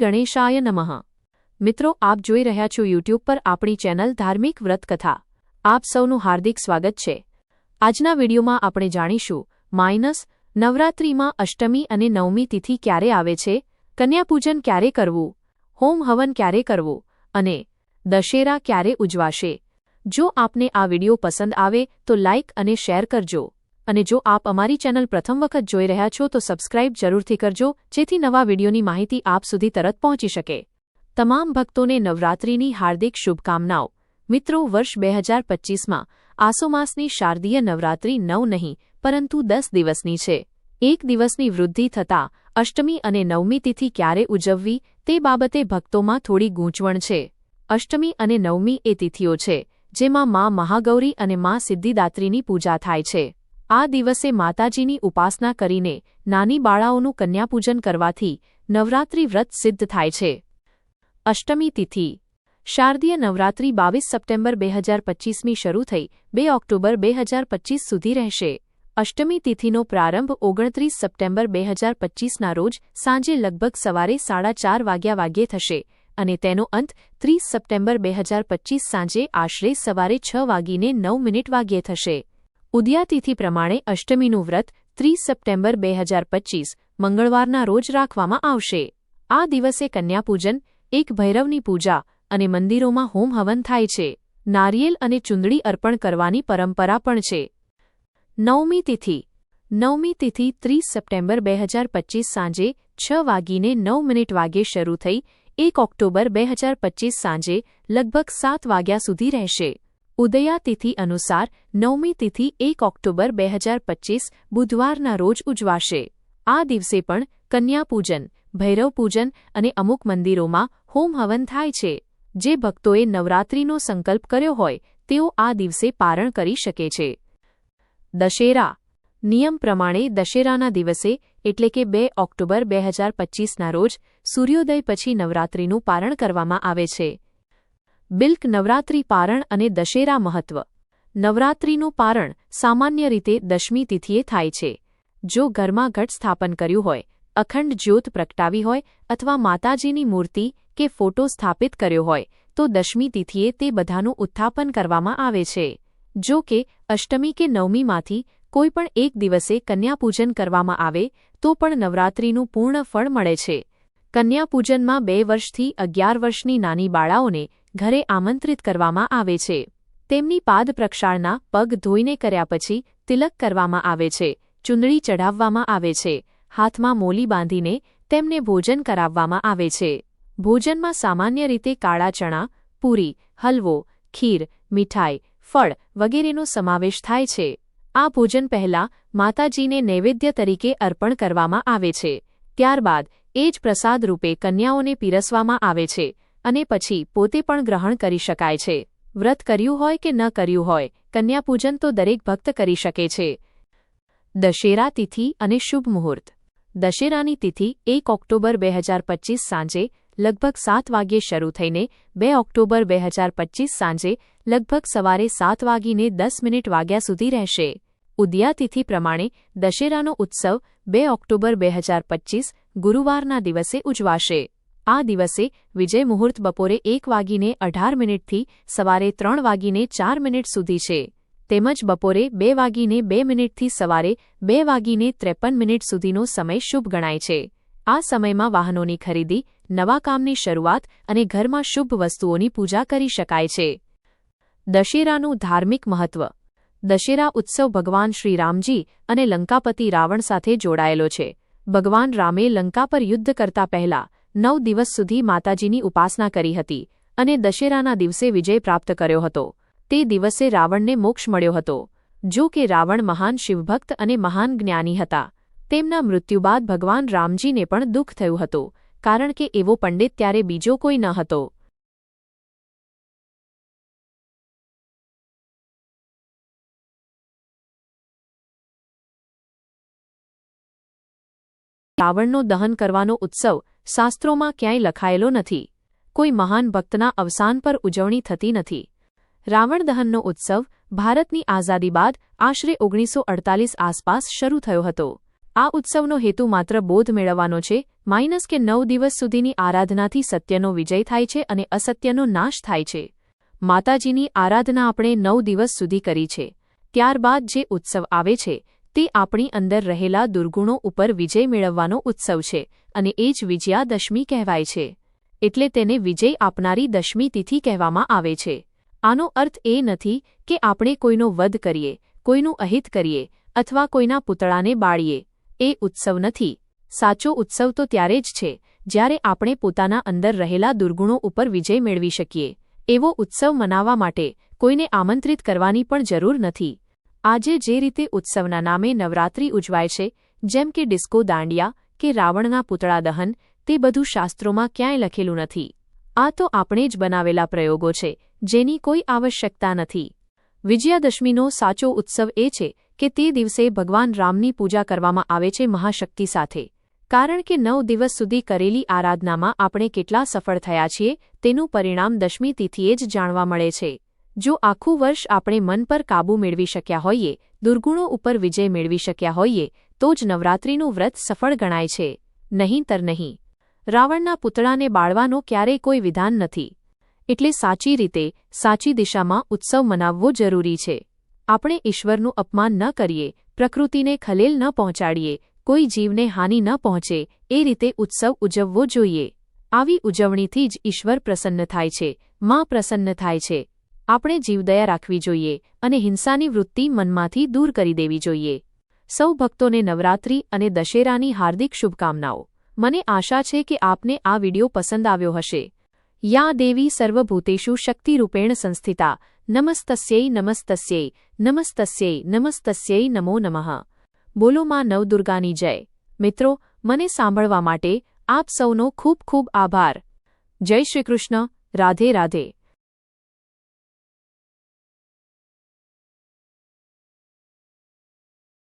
ગણેશાય નમઃ. મિત્રો, આપ જોઈ રહ્યા છો યુટ્યુબ પર આપણી ચેનલ ધાર્મિક વ્રત કથા આપ સૌનું હાર્દિક સ્વાગત છે. આજના વિડીયોમાં આપણે જાણીશું, માઇનસ નવરાત્રિમાં અષ્ટમી અને નવમી તિથિ ક્યારે આવે છે, કન્યાપૂજન ક્યારે કરવું, હોમ હવન ક્યારે કરવું અને દશેરા ક્યારે ઉજવાશે. જો આપને આ વીડિયો પસંદ આવે તો લાઇક અને શેર કરજો. અને જો આપ અમારી ચેનલ પ્રથમ વખત જોઈ રહ્યા છો તો સબસ્ક્રાઇબ જરૂરથી કરજો, જેથી નવા વિડીયોની માહિતી આપ સુધી તરત પહોંચી શકે. તમામ ભક્તોને નવરાત્રિની હાર્દિક શુભકામનાઓ. મિત્રો, વર્ષ બે હજાર પચ્ચીસમાં આસોમાસની શારદીય નવરાત્રિ નવ નહીં, પરંતુ દસ દિવસની છે. એક દિવસની વૃદ્ધિ થતાં અષ્ટમી અને નવમી તિથિ ક્યારે ઉજવવી તે બાબતે ભક્તોમાં થોડી ગૂંચવણ છે. અષ્ટમી અને નવમી એ તિથિઓ છે, જેમાં મા મહાગૌરી અને મા સિદ્ધિદાત્રીની પૂજા થાય છે. આ દિવસે માતાજીની ઉપાસના કરીને નાની બાળાઓનું કન્યાપૂજન કરવાથી નવરાત્રિ વ્રત સિદ્ધ થાય છે. અષ્ટમી તિથિ. શારદીય નવરાત્રિ બાવીસ સપ્ટેમ્બર બે હજાર પચ્ચીસમી શરૂ થઈ બે ઓક્ટોબર બે હજાર પચ્ચીસ સુધી રહેશે. અષ્ટમી તિથિનો પ્રારંભ ઓગણત્રીસ સપ્ટેમ્બર બે હજાર પચ્ચીસના રોજ સાંજે લગભગ સવારે સાડા ચાર વાગ્યા વાગ્યે થશે અને તેનો અંત ત્રીસ સપ્ટેમ્બર બે હજાર પચ્ચીસ સાંજે આશરે સવારે છ વાગીને નવ મિનિટ વાગ્યે થશે. ઉદયાતિથિ પ્રમાણે અષ્ટમીનું વ્રત ત્રીસ સપ્ટેમ્બર બે હજાર પચ્ચીસ મંગળવારના રોજ રાખવામાં આવશે. આ દિવસે કન્યાપૂજન, એક ભૈરવની પૂજા અને મંદિરોમાં હોમ હવન થાય છે. નારિયેલ અને ચુંદડી અર્પણ કરવાની પરંપરા પણ છે. નવમી તિથિ. નવમી તિથિ ત્રીસ સપ્ટેમ્બર બે હજાર પચ્ચીસ સાંજે છ વાગીને નવ મિનિટ વાગ્યે શરૂ થઈ, એક ઓક્ટોબર બે હજાર પચ્ચીસ સાંજે લગભગ સાત વાગ્યા સુધી રહેશે. ઉદયા તિથિ અનુસાર નવમી તિથિ એક ઓક્ટોબર બે હજાર પચ્ચીસ બુધવારના રોજ ઉજવાશે. આ દિવસે પણ કન્યાપૂજન ભૈરવપૂજન અને અમુક મંદિરોમાં હોમ હવન થાય છે. જે ભક્તોએ નવરાત્રિનો સંકલ્પ કર્યો હોય, તેઓ આ દિવસે પારણ કરી શકે છે. દશેરા. નિયમ પ્રમાણે દશેરાના દિવસે, એટલે કે બે ઓક્ટોબર બે હજાર પચ્ચીસના રોજ, સૂર્યોદય પછી નવરાત્રિનું પારણ કરવામાં આવે છે. બિલ્ક નવરાત્રી પારણ અને દશેરા મહત્વ. નવરાત્રિનું પારણ સામાન્ય રીતે દશમી તિથિએ થાય છે. જો ઘરમાં ઘટ સ્થાપન કર્યું હોય, અખંડ જ્યોત પ્રગટાવી હોય અથવા માતાજીની મૂર્તિ કે ફોટો સ્થાપિત કર્યો હોય, તો દશમી તિથિએ તે બધાનું ઉત્થાપન કરવામાં આવે છે. જો કે, અષ્ટમી કે નવમીમાંથી કોઈપણ એક દિવસે કન્યાપૂજન કરવામાં આવે, તો પણ નવરાત્રિનું પૂર્ણ ફળ મળે છે. કન્યાપૂજનમાં બે વર્ષથી અગિયાર વર્ષની નાની બાળાઓને ઘરે આમંત્રિત કરવામાં આવે છે. તેમની પાદ પ્રક્ષાળના પગ ધોઈને કર્યા પછી તિલક કરવામાં આવે છે, ચુંદડી ચઢાવવામાં આવે છે, હાથમાં મોલી બાંધીને તેમને ભોજન કરાવવામાં આવે છે. ભોજનમાં સામાન્ય રીતે કાળા ચણા, પૂરી, હલવો, ખીર, મીઠાઈ, ફળ વગેરેનો સમાવેશ થાય છે. આ ભોજન પહેલાં માતાજીને નૈવેદ્ય તરીકે અર્પણ કરવામાં આવે છે. ત્યારબાદ એ જ પ્રસાદ રૂપે કન્યાઓને પીરસવામાં આવે છે અને પછી પોતે પણ ગ્રહણ કરી શકાય છે. વ્રત કર્યું હોય કે ન કર્યું હોય, કન્યાપૂજન તો દરેક ભક્ત કરી શકે છે. દશેરા તિથિ અને શુભ મુહૂર્ત. દશેરાની તિથિ એક ઓક્ટોબર બે હજાર પચ્ચીસ સાંજે લગભગ સાત વાગ્યે શરૂ થઈને બે ઓક્ટોબર બે હજાર પચ્ચીસ સાંજે લગભગ સવારે સાત વાગીને દસ મિનિટ વાગ્યા સુધી રહેશે. ઉદયા તિથિ પ્રમાણે દશેરાનો ઉત્સવ બે ઓક્ટોબર બે હજાર પચ્ચીસ ગુરુવારના દિવસે ઉજવાશે. આ દિવસે વિજય મુહૂર્ત બપોરે એક વાગીને અઢાર મિનિટથી સવારે ત્રણ વાગીને ચાર મિનિટ સુધી છે. તેમજ બપોરે બે વાગીને બે મિનિટથી સવારે બે વાગીને ત્રેપન મિનિટ સુધીનો સમય શુભ ગણાય છે. આ સમયમાં વાહનોની ખરીદી, નવા કામની શરૂઆત અને ઘરમાં શુભ વસ્તુઓની પૂજા કરી શકાય છે. દશેરાનું ધાર્મિક મહત્વ દશેરા ઉત્સવ ભગવાન શ્રીરામજી અને લંકાપતિ રાવણ સાથે જોડાયેલો છે. ભગવાન રામે લંકા પર યુદ્ધ કરતા પહેલા નવ દિવસ સુધી માતાજીની ઉપાસના કરી હતી અને દશેરાના દિવસે વિજય પ્રાપ્ત કર્યો હતો. તે દિવસે રાવણને મોક્ષ મળ્યો હતો. જો કે રાવણ મહાન શિવભક્ત અને મહાન જ્ઞાની હતા. તેમના મૃત્યુ બાદ ભગવાન રામજીને પણ દુઃખ થયું હતું, કારણ કે એવો પંડિત ત્યારે બીજો કોઈ ન હતો. રાવણનો દહન કરવાનો ઉત્સવ શાસ્ત્રોમાં ક્યાંય લખાયેલો નથી. કોઈ મહાન ભક્તના અવસાન પર ઉજવણી થતી નથી. રાવણ દહનનો ઉત્સવ ભારતની આઝાદી બાદ આશરે ઓગણીસો અડતાલીસ આસપાસ શરૂ થયો હતો. આ ઉત્સવનો હેતુ માત્ર બોધ મેળવવાનો છે, માઇનસ કે નવ દિવસ સુધીની આરાધનાથી સત્યનો વિજય થાય છે અને અસત્યનો નાશ થાય છે. માતાજીની આરાધના આપણે નવ દિવસ સુધી કરી છે. ત્યારબાદ જે ઉત્સવ આવે છે તે આપણી અંદર રહેલા દુર્ગુણો ઉપર વિજય મેળવવાનો ઉત્સવ છે અને એ જ વિજયાદશમી કહેવાય છે. એટલે તેને વિજય આપનારી દશમી તિથિ કહેવામાં આવે છે. આનો અર્થ એ નથી કે આપણે કોઈનો વધ કરીએ, કોઈનું અહિત કરીએ અથવા કોઈના પૂતળાને બાળીએ. એ ઉત્સવ નથી. સાચો ઉત્સવ તો ત્યારે જ છે જ્યારે આપણે પોતાના અંદર રહેલા દુર્ગુણો ઉપર વિજય મેળવી શકીએ. એવો ઉત્સવ મનાવવા માટે કોઈને આમંત્રિત કરવાની પણ જરૂર નથી. આજે જે રીતે ઉત્સવના નામે નવરાત્રિ ઉજવાય છે, જેમ કે ડિસ્કો દાંડિયા કે રાવણના પૂતળા દહન, તે બધું શાસ્ત્રોમાં ક્યાંય લખેલું નથી. આ તો આપણે જ બનાવેલા પ્રયોગો છે, જેની કોઈ આવશ્યકતા નથી. વિજયાદશમીનો સાચો ઉત્સવ એ છે કે તે દિવસે ભગવાન રામની પૂજા કરવામાં આવે છે મહાશક્તિ સાથે. કારણ કે નવ દિવસ સુધી કરેલી આરાધનામાં આપણે કેટલા સફળ થયા છીએ, તેનું પરિણામ દશમી તિથિએ જ જાણવા મળે છે. જો આખું વર્ષ આપણે મન પર કાબૂ મેળવી શક્યા હોઈએ, દુર્ગુણો ઉપર વિજય મેળવી શક્યા હોઈએ, તો જ નવરાત્રિનું વ્રત સફળ ગણાય છે. નહીંતર નહીં. રાવણના પુતળાને બાળવાનો ક્યારેય કોઈ વિધાન નથી. એટલે સાચી રીતે, સાચી દિશામાં ઉત્સવ મનાવવો જરૂરી છે. આપણે ઈશ્વરનું અપમાન ન કરીએ, પ્રકૃતિને ખલેલ ન પહોંચાડીએ, કોઈ જીવને હાનિ ન પહોંચે, એ રીતે ઉત્સવ ઉજવવો જોઈએ. આવી ઉજવણીથી જ ઈશ્વર પ્રસન્ન થાય છે, માં પ્રસન્ન થાય છે. આપણે જીવદયા રાખવી જોઈએ અને હિંસાની વૃત્તિ મનમાંથી દૂર કરી દેવી જોઈએ. સૌ ભક્તોને નવરાત્રિ અને દશેરાની હાર્દિક શુભકામનાઓ. મને આશા છે કે આપને આ વિડિયો પસંદ આવ્યો હશે. યા દેવી સર્વભૂતેષુ શક્તિરૂપેણ સંસ્થિતા. નમસ્તસ્યૈ નમસ્તસ્યૈ નમસ્તસ્યૈ નમસ્તસ્યૈ નમો નમઃ. બોલો માં નવદુર્ગાની જય. મિત્રો, મને સાંભળવા માટે આપ સૌનો ખૂબ ખૂબ આભાર. જય શ્રીકૃષ્ણ રાધે રાધે.